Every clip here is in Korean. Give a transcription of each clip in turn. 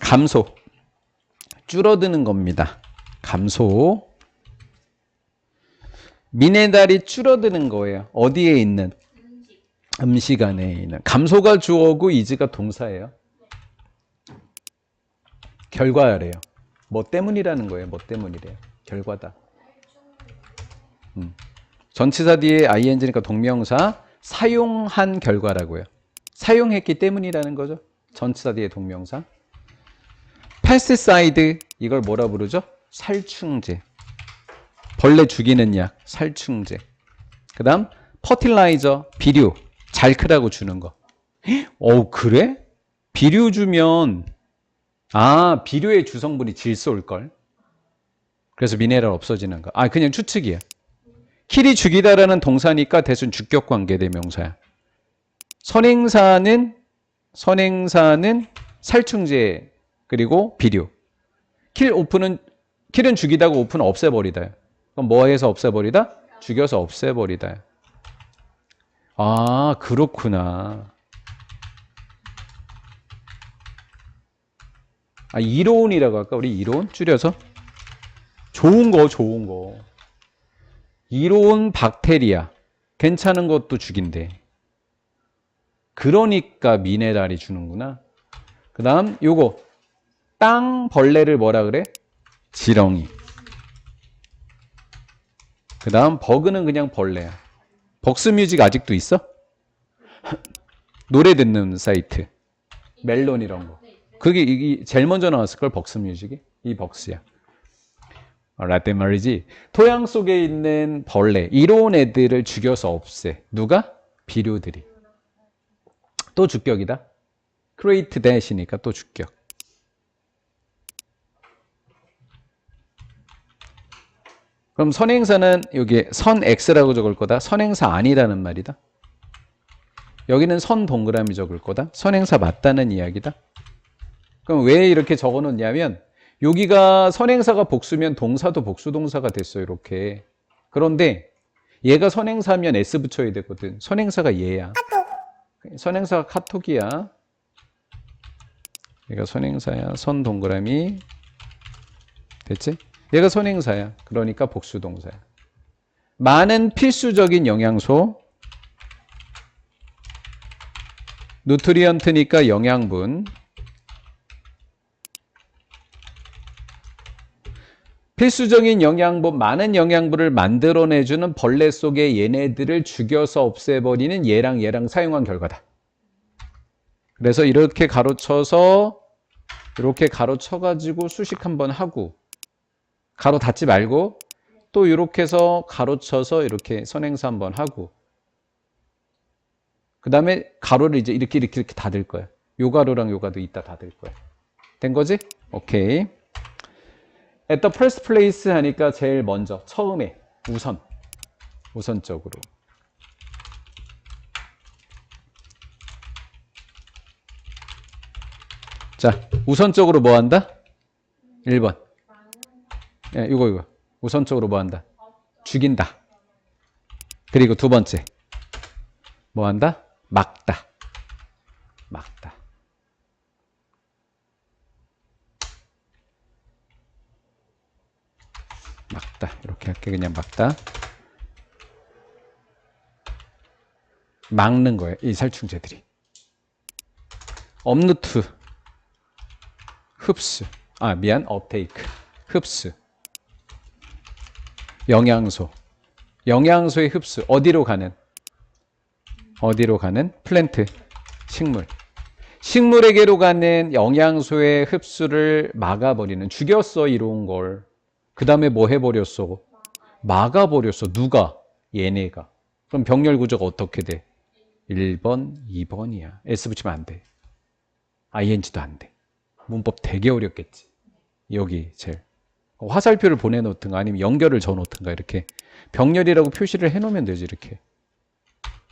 감소. 줄어드는 겁니다. 감소. 미네랄이 줄어드는 거예요. 어디에 있는? 음식 안에 있는. 감소가 주어고 이즈가 동사예요. 결과래요. 뭐 때문이라는 거예요. 뭐 때문이래요. 결과다. 음. 전치사 뒤에 ing니까 동명사 사용한 결과라고요. 사용했기 때문이라는 거죠. 전치사 뒤에 동명사. 패스사이드 이걸 뭐라 부르죠? 살충제. 벌레 죽이는 약, 살충제. 그 다음 퍼틸라이저, 비료, 잘 크라고 주는 거. 어, 그래? 비료 주면 아, 비료의 주성분이 질소일 걸. 그래서 미네랄 없어지는 거. 아, 그냥 추측이야. 킬이 죽이다라는 동사니까 대순 주격 관계 대명사야. 선행사는 선행사는 살충제 그리고 비료. 킬 오픈은 킬은 죽이다고 오픈은 없애버리다. 그럼 뭐 해서 없애버리다? 죽여서 없애버리다. 아 그렇구나. 아 이로운이라고 할까? 우리 이로운 줄여서 좋은 거 좋은 거. 이로운 박테리아 괜찮은 것도 죽인대. 그러니까 미네랄이 주는구나. 그 다음 요거 땅 벌레를 뭐라 그래? 지렁이. 그 다음 버그는 그냥 벌레야. 벅스뮤직 아직도 있어? 노래 듣는 사이트. 멜론 이런 거. 그게 이게 제일 먼저 나왔을 걸 벅스뮤직이? 이 벅스야. 라떼 말이지. 토양 속에 있는 벌레, 이로운 애들을 죽여서 없애. 누가? 비료들이. 또 주격이다. 크레이트 대시니까 또 주격. 그럼 선행사는 여기 선 X라고 적을 거다. 선행사 아니라는 말이다. 여기는 선 동그라미 적을 거다. 선행사 맞다는 이야기다. 그럼 왜 이렇게 적어 놓냐면 여기가 선행사가 복수면 동사도 복수 동사가 됐어요. 이렇게. 그런데 얘가 선행사면 S 붙여야 되거든. 선행사가 얘야. 선행사가 카톡이야. 얘가 선행사야. 선 동그라미. 됐지? 얘가 선행사야. 그러니까 복수 동사야. 많은 필수적인 영양소. 누트리언트니까 영양분. 필수적인 영양분, 많은 영양분을 만들어내주는 벌레 속에 얘네들을 죽여서 없애버리는 얘랑 얘랑 사용한 결과다. 그래서 이렇게 가로쳐서 이렇게 가로쳐가지고 수식 한번 하고 가로 닫지 말고 또 이렇게 해서 가로쳐서 이렇게 선행사 한번 하고 그 다음에 가로를 이제 이렇게 이렇게 이렇게 닫을 거야. 요 가로랑 요 가도 이따 닫을 거야. 된 거지? 오케이. at the first place 하니까 제일 먼저 처음에 우선 우선적으로 자 우선적으로 뭐 한다? 1번 예, 이거 이거. 우선적으로 뭐 한다? 죽인다. 그리고 두 번째. 뭐 한다? 막다. 막다. 막다. 이렇게 할게. 그냥 막다. 막는 거예요 이 살충제들이. 업루트. 흡수. 아 미안. 업테이크. 흡수 영양소 영양소의 흡수 어디로 가는 어디로 가는 플랜트 식물 식물에게로 가는 영양소의 흡수를 막아버리는 죽였어 이로운 걸그 다음에 뭐 해버렸어? 막아버렸어. 누가? 얘네가. 그럼 병렬 구조가 어떻게 돼? 1번, 2번이야. S 붙이면 안 돼. ing도 안 돼. 문법 되게 어렵겠지. 여기 제일. 화살표를 보내놓든가 아니면 연결을 져놓든가 이렇게 병렬이라고 표시를 해놓으면 되지 이렇게.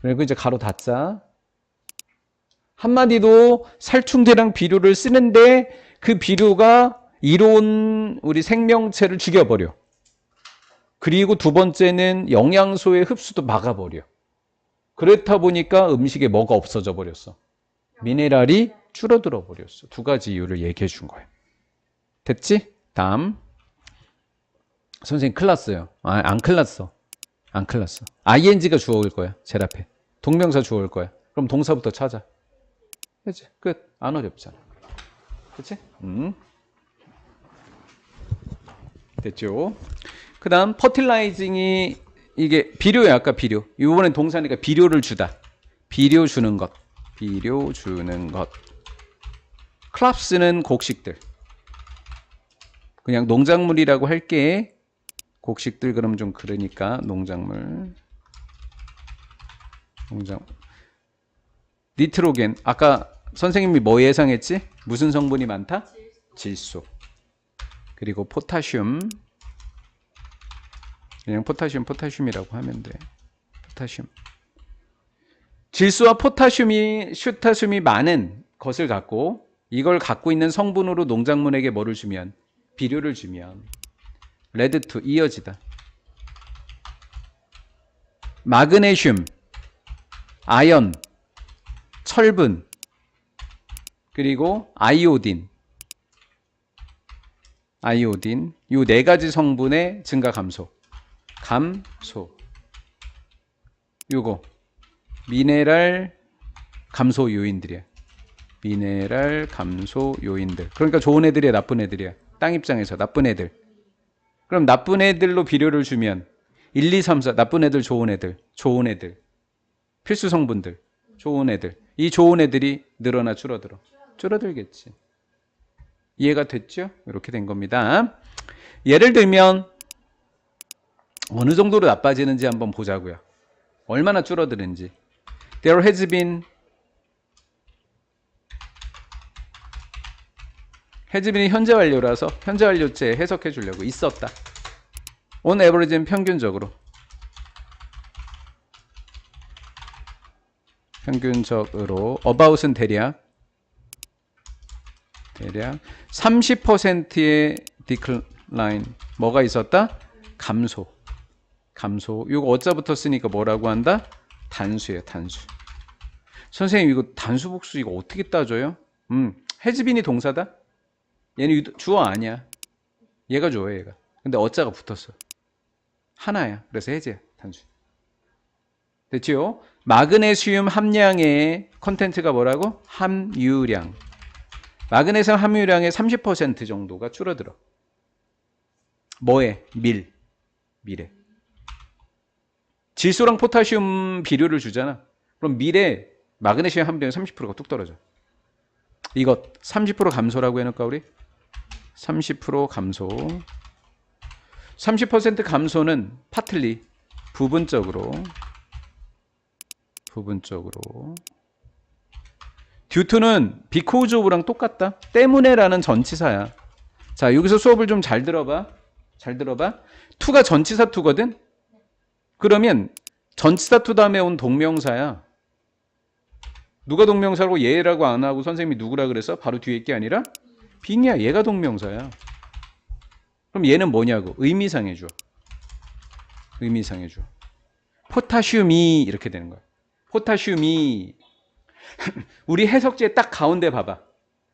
그리고 이제 가로 닫자. 한마디도 살충제랑 비료를 쓰는데 그 비료가 이로운 우리 생명체를 죽여버려. 그리고 두 번째는 영양소의 흡수도 막아버려. 그렇다 보니까 음식에 뭐가 없어져 버렸어? 미네랄이 줄어들어 버렸어. 두 가지 이유를 얘기해 준 거예요. 됐지? 다음. 선생님 큰일 났어요. 아, 안 큰일 났어. 안 큰일 났어. ing가 주어올 거야. 제일 앞에. 동명사 주어올 거야. 그럼 동사부터 찾아. 그치? 끝. 안 어렵잖아. 그치? 음. 됐죠? 그 다음, 퍼틸라이징이 이게 비료야, 아까 비료. 이번엔 동사니까 비료를 주다. 비료 주는 것. 비료 주는 것. 클랍스는 곡식들. 그냥 농작물이라고 할게. 곡식들 그럼 좀 그러니까 농작물. 농작. 니트로겐. 아까 선생님이 뭐 예상했지? 무슨 성분이 많다? 질소. 그리고 포타슘. 그냥 포타슘, 포타슘이라고 하면 돼. 포타슘. 질소와 포타슘이 슈타슘이 많은 것을 갖고 이걸 갖고 있는 성분으로 농작물에게 뭐를 주면 비료를 주면 레드 2 이어지다. 마그네슘, 아연, 철분, 그리고 아이오딘, 아이오딘, 이 네 가지 성분의 증가 감소, 감소. 요거 미네랄 감소 요인들이야. 미네랄 감소 요인들. 그러니까 좋은 애들이야, 나쁜 애들이야. 땅 입장에서 나쁜 애들. 그럼 나쁜 애들로 비료를 주면 1, 2, 3, 4 나쁜 애들, 좋은 애들, 좋은 애들. 필수 성분들, 좋은 애들. 이 좋은 애들이 늘어나 줄어들어. 줄어들겠지. 이해가 됐죠? 이렇게 된 겁니다. 예를 들면 어느 정도로 나빠지는지 한번 보자고요. 얼마나 줄어드는지. There has been been이 현재 완료라서 현재 완료체 해석해 주려고 있었다. on average는 평균적으로 평균적으로 about은 대략 대략 30%의 decline 뭐가 있었다? 감소 감소 이거 어자부터 쓰니까 뭐라고 한다? 단수예요 단수 선생님 이거 단수 복수 이거 어떻게 따져요? 음 해즈빈이 동사다? 얘는 유- 주어 아니야 얘가 주어 얘가 근데 어자가 붙었어 하나야 그래서 해제야 단수 됐지요? 마그네슘 함량의 컨텐츠가 뭐라고? 함유량 마그네슘 함유량의 30% 정도가 줄어들어 뭐에? 밀 밀에 질소랑 포타슘 비료를 주잖아. 그럼 밀에 마그네슘 함량이 30%가 뚝 떨어져. 이것 30% 감소라고 해놓을까 우리? 30% 감소. 30% 감소는 파틀리 부분적으로 부분적으로 듀투는 비코즈 오브랑 똑같다. 때문에라는 전치사야. 자 여기서 수업을 좀 잘 들어봐. 잘 들어봐. 투가 전치사 투거든. 그러면 전치사 투 다음에 온 동명사야. 누가 동명사라고 얘라고 안 하고 선생님이 누구라 그랬어? 바로 뒤에 게 아니라 빙이야. 얘가 동명사야. 그럼 얘는 뭐냐고? 의미상 해 줘. 의미상 해 줘. 포타슘이 이렇게 되는 거야. 포타슘이 우리 해석제 딱 가운데 봐봐.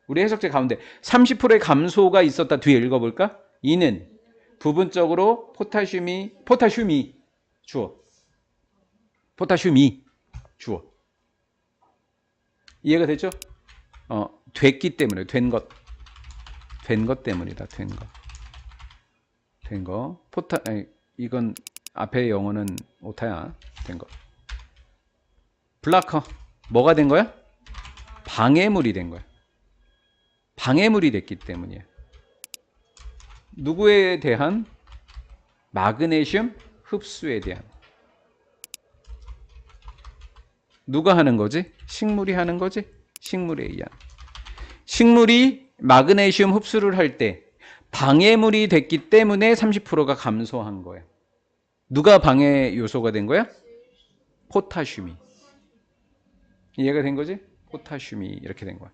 우리 해석제 가운데 30%의 감소가 있었다 뒤에 읽어볼까? 이는 부분적으로 포타슘이 포타슘이 주어. 포타슘이 주어. 이해가 됐죠? 어, 됐기 때문에 된 것. 된 것 때문이다. 된 것. 된 거. 포타 아니, 이건 앞에 영어는 오타야. 된 거. 블라커. 뭐가 된 거야? 방해물이 된 거야. 방해물이 됐기 때문이야. 누구에 대한 마그네슘 흡수에 대한 누가 하는 거지? 식물이 하는 거지? 식물에 의한 식물이 마그네슘 흡수를 할 때 방해물이 됐기 때문에 30%가 감소한 거야. 누가 방해 요소가 된 거야? 포타슘이. 이해가 된 거지? 포타슘이 이렇게 된 거야.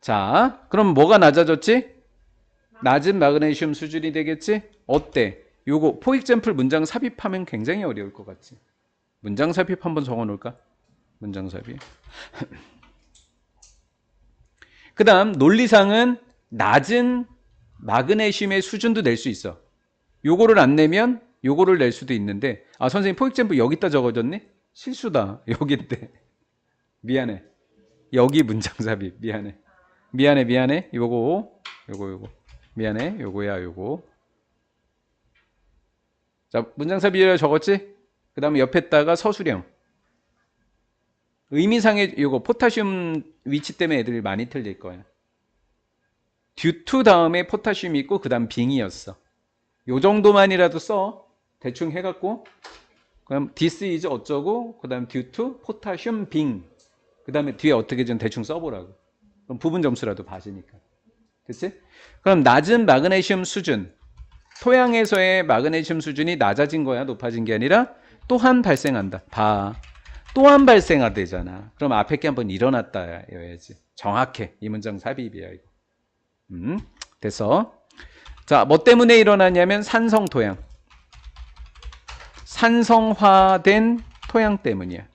자, 그럼 뭐가 낮아졌지? 낮은 마그네슘 수준이 되겠지? 어때? 요거 포익젬플 문장 삽입하면 굉장히 어려울 것 같지? 문장 삽입 한번 적어 놓을까? 문장 삽입. 그 다음 논리상은 낮은 마그네슘의 수준도 낼 수 있어. 요거를 안 내면 요거를 낼 수도 있는데 아 선생님 포익잼프 여기다 적어줬네? 실수다. 여기인데. 미안해. 여기 문장 삽입. 미안해. 미안해 미안해. 요거 요거 요거. 미안해. 요거야 요거. 자 문장 삽입이라 적었지? 그 다음에 옆에다가 서술형. 의미상의 요거 포타슘 위치 때문에 애들이 많이 틀릴 거야. 듀투 다음에 포타슘이 있고 그 다음 빙이었어. 요 정도만이라도 써. 대충 해 갖고 그럼 this is 어쩌고 그 다음 due to 포타슘 빙. 그 다음에 뒤에 어떻게 좀 대충 써 보라고. 그럼 부분 점수라도 봐주니까. 그치? 그럼 낮은 마그네슘 수준. 토양에서의 마그네슘 수준이 낮아진 거야? 높아진 게 아니라 또한 발생한다. 봐. 또한 발생하대잖아. 그럼 앞에 게 한번 일어났다여야지. 정확해. 이 문장 삽입이야 이거. 음, 됐어. 자, 뭐 때문에 일어나냐면 산성 토양. 산성화된 토양 때문이야.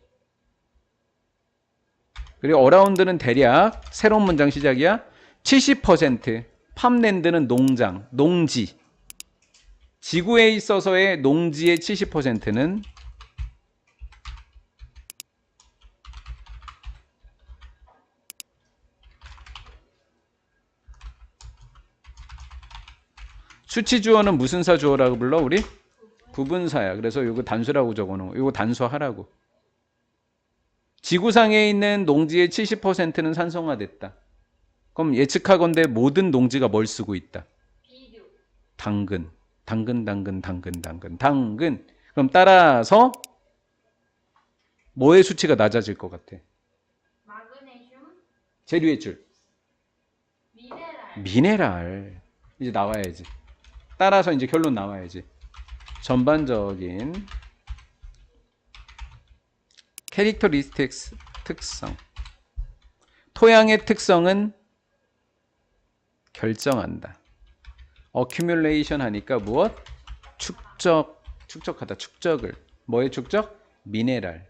그리고 어라운드는 대략 새로운 문장 시작이야. 70% 팜랜드는 농장, 농지. 지구에 있어서의 농지의 70%는 수치 주어는 무슨 사 주어라고 불러 우리? 부분사야. 그래서 이거 단수라고 적어놓은 거. 이거 단수하라고. 지구상에 있는 농지의 70%는 산성화됐다. 그럼 예측하건대 모든 농지가 뭘 쓰고 있다? 당근. 당근, 당근, 당근, 당근, 당근. 그럼 따라서 뭐의 수치가 낮아질 것 같아? 마그네슘, 재료의 줄. 미네랄, 미네랄. 이제 나와야지. 따라서 이제 결론 나와야지. 전반적인 캐릭터 리스틱스 특성. 토양의 특성은 결정한다. 어큐뮬레이션 하니까 무엇? 축적, 축적하다, 축적을. 뭐의 축적? 미네랄.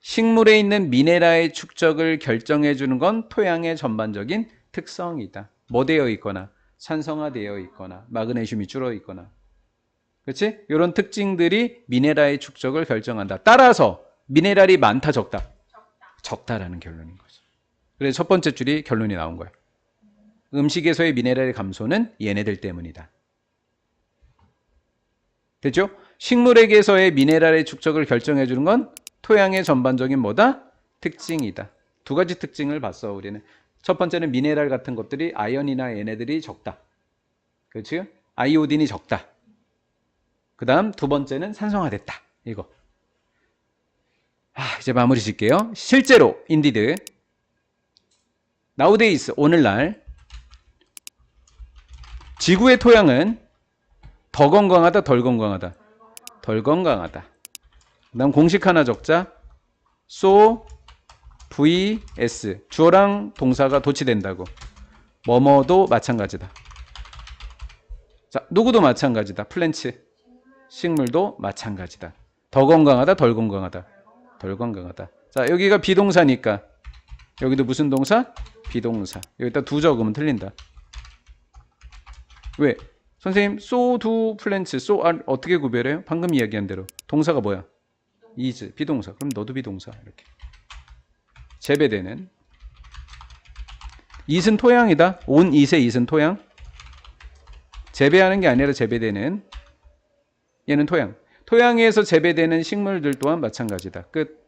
식물에 있는 미네랄의 축적을 결정해 주는 건 토양의 전반적인 특성이다. 뭐 되어 있거나 산성화되어 있거나 마그네슘이 줄어 있거나 그렇지? 이런 특징들이 미네랄의 축적을 결정한다. 따라서 미네랄이 많다 적다. 적다, 적다라는 결론인 거죠. 그래서 첫 번째 줄이 결론이 나온 거야. 음식에서의 미네랄의 감소는 얘네들 때문이다. 됐죠? 식물에게서의 미네랄의 축적을 결정해 주는 건 토양의 전반적인 뭐다? 특징이다. 두 가지 특징을 봤어, 우리는. 첫 번째는 미네랄 같은 것들이 아연이나 얘네들이 적다. 그렇지? 아이오딘이 적다. 그 다음 두 번째는 산성화됐다. 이거. 아, 이제 마무리 짓게요. 실제로, 인디드. 나우데이스, 오늘날. 지구의 토양은 더 건강하다, 덜 건강하다? 덜 건강하다. 그 다음 공식 하나 적자. so, vs. 주어랑 동사가 도치된다고. 뭐뭐도 마찬가지다. 자, 누구도 마찬가지다. 플랜츠. 식물도 마찬가지다. 더 건강하다, 덜 건강하다. 덜 건강하다. 자, 여기가 비동사니까. 여기도 무슨 동사? 비동사. 여기다 두 적으면 틀린다. 왜? 선생님, so do plants, so are 어떻게 구별해요? 방금 이야기한 대로. 동사가 뭐야? is, 비동사. 그럼 너도 비동사. 이렇게. 재배되는. it은 토양이다. 온 it의 it은 토양. 재배하는 게 아니라 재배되는. 얘는 토양. 토양에서 재배되는 식물들 또한 마찬가지다. 끝.